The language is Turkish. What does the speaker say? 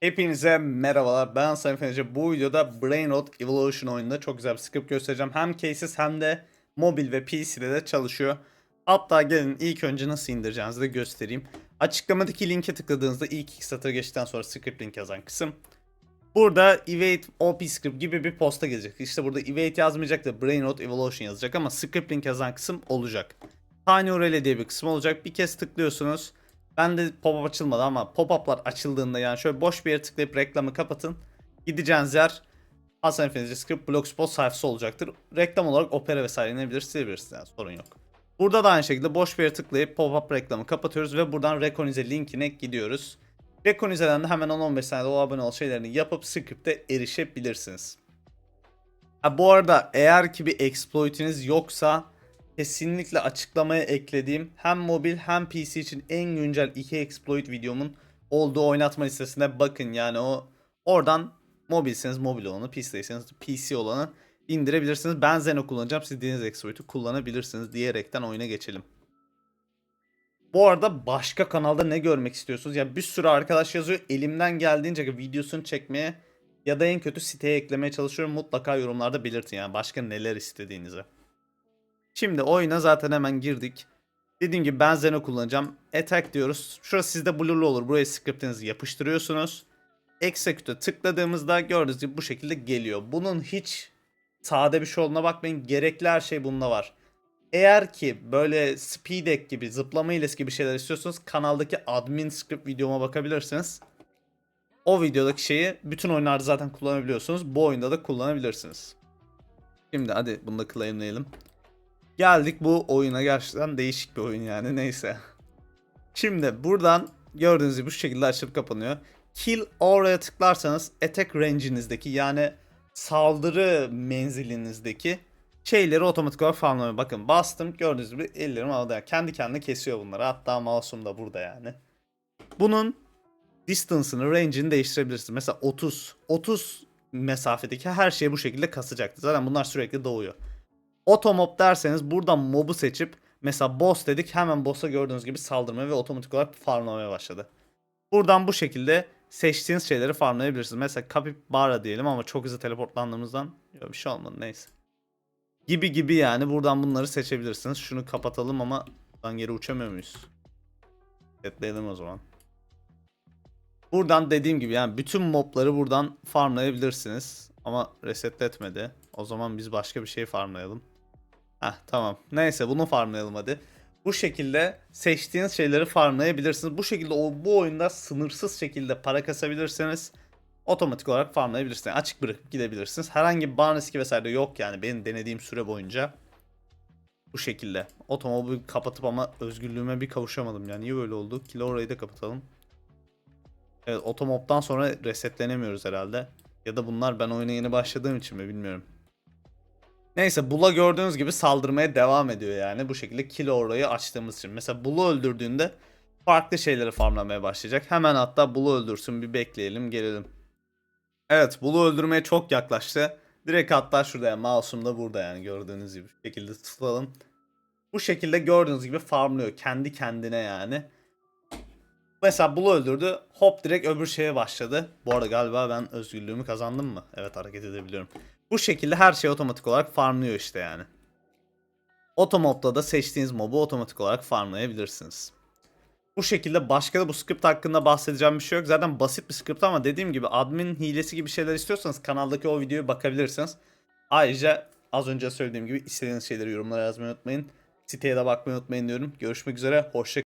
Hepinize merhabalar. Ben Sayın Fenece. Bu videoda Brain Rot Evolution oyununda çok güzel bir script göstereceğim. Hem cases hem de mobil ve PC'de de çalışıyor. Hatta gelin ilk önce nasıl indireceğinizi de göstereyim. Açıklamadaki linke tıkladığınızda ilk iki satır geçtikten sonra script link yazan kısım. Burada Evade OP script gibi bir posta gelecek. İşte burada Evade yazmayacak da Brain Rot Evolution yazacak ama script link yazan kısım olacak. Tiny URL diye bir kısım olacak. Bir kez tıklıyorsunuz. Ben de pop-up açılmadı ama pop-up'lar açıldığında yani şöyle boş bir yere tıklayıp reklamı kapatın. Gideceğiniz yer Hasan Efendi'ce Script Blogspot sayfası olacaktır. Reklam olarak Opera vesaire inebilir silebilirsiniz yani sorun yok. Burada da aynı şekilde boş bir yere tıklayıp pop-up reklamı kapatıyoruz ve buradan Reconize linkine gidiyoruz. Reconize'den de hemen 10-15 saniyede o abone ol şeylerini yapıp script'e erişebilirsiniz. Ha, bu arada eğer ki bir exploit'iniz yoksa kesinlikle açıklamaya eklediğim hem mobil hem PC için en güncel iki exploit videomun olduğu oynatma listesine bakın. Yani o oradan mobilseniz mobil olanı, PC'deyseniz PC olanı indirebilirsiniz. Ben Zeno kullanacağım. Siz dilediğiniz exploit'u kullanabilirsiniz diyerekten oyuna geçelim. Bu arada başka kanalda ne görmek istiyorsunuz? Ya bir sürü arkadaş yazıyor. Elimden geldiğince videosunu çekmeye ya da en kötü siteye eklemeye çalışıyorum. Mutlaka yorumlarda belirtin yani başka neler istediğinizi. Şimdi oyuna zaten hemen girdik. Dediğim gibi ben Zeno kullanacağım. Attack diyoruz. Şurası sizde blurlu olur. Buraya scriptinizi yapıştırıyorsunuz. Execute'e tıkladığımızda gördüğünüz gibi bu şekilde geliyor. Bunun hiç sade bir şey olduğuna bakmayın. Gerekli her şey bunda var. Eğer ki böyle speed hack gibi, zıplama hilesi gibi şeyler istiyorsanız kanaldaki admin script videoma bakabilirsiniz. O videodaki şeyi bütün oyunlarda zaten kullanabiliyorsunuz. Bu oyunda da kullanabilirsiniz. Şimdi hadi bunu da claimleyelim. Geldik bu oyuna gerçekten değişik bir oyun yani neyse. Şimdi buradan gördüğünüz gibi bu şekilde açılıp kapanıyor. Kill oraya tıklarsanız attack range'inizdeki yani saldırı menzilinizdeki şeyleri otomatik olarak farmlamaya bakın bastım gördüğünüz gibi ellerim havada kendi kendine kesiyor bunları hatta mouse'um da burada yani. Bunun distance'ını range'ini değiştirebilirsiniz. Mesela 30 30 mesafedeki her şey bu şekilde kasacaktır. Zaten bunlar sürekli doğuyor. Otomob derseniz buradan mob'u seçip mesela boss dedik hemen boss'a gördüğünüz gibi saldırmaya ve otomatik olarak farmlamaya başladı. Buradan bu şekilde seçtiğiniz şeyleri farmlayabilirsiniz. Mesela Capybara diyelim ama çok hızlı teleportlandığımızdan bir şey olmadı neyse. Gibi gibi yani buradan bunları seçebilirsiniz. Şunu kapatalım ama buradan geri uçamıyor muyuz? Setleyelim o zaman. Buradan dediğim gibi yani bütün mobları buradan farmlayabilirsiniz. Ama resetletmedi. O zaman biz başka bir şey farmlayalım. Heh tamam. Neyse bunu farmlayalım hadi. Bu şekilde seçtiğiniz şeyleri farmlayabilirsiniz. Bu şekilde o, bu oyunda sınırsız şekilde para kasabilirsiniz. Otomatik olarak farmlayabilirsiniz. Açık bırakıp gidebilirsiniz. Herhangi bir ban riski vesaire yok yani benim denediğim süre boyunca. Bu şekilde. Otomobil kapatıp ama özgürlüğüme bir kavuşamadım yani. Niye böyle oldu? Kilo orayı da kapatalım. Evet otomobdan sonra resetlenemiyoruz herhalde. Ya da bunlar ben oyuna yeni başladığım için mi bilmiyorum. Neyse Bula gördüğünüz gibi saldırmaya devam ediyor yani. Bu şekilde kilo orayı açtığımız için. Mesela Bula öldürdüğünde farklı şeyleri farmlamaya başlayacak. Hemen hatta Bula öldürsün bir bekleyelim gelelim. Evet Bula öldürmeye çok yaklaştı. Direkt hatta şurada yani mouse'um da burada yani gördüğünüz gibi. Bu şekilde tutalım. Bu şekilde gördüğünüz gibi farmlıyor kendi kendine yani. Mesela Bulu öldürdü. Hop direkt öbür şeye başladı. Bu arada galiba ben özgürlüğümü kazandım mı? Evet hareket edebiliyorum. Bu şekilde her şey otomatik olarak farmlıyor işte yani. Otomob'da da seçtiğiniz mobu otomatik olarak farmlayabilirsiniz. Bu şekilde başka da bu script hakkında bahsedeceğim bir şey yok. Zaten basit bir script ama dediğim gibi admin hilesi gibi şeyler istiyorsanız kanaldaki o videoya bakabilirsiniz. Ayrıca az önce söylediğim gibi istediğiniz şeyleri yorumlara yazmayı unutmayın. Siteye de bakmayı unutmayın diyorum. Görüşmek üzere. Hoşça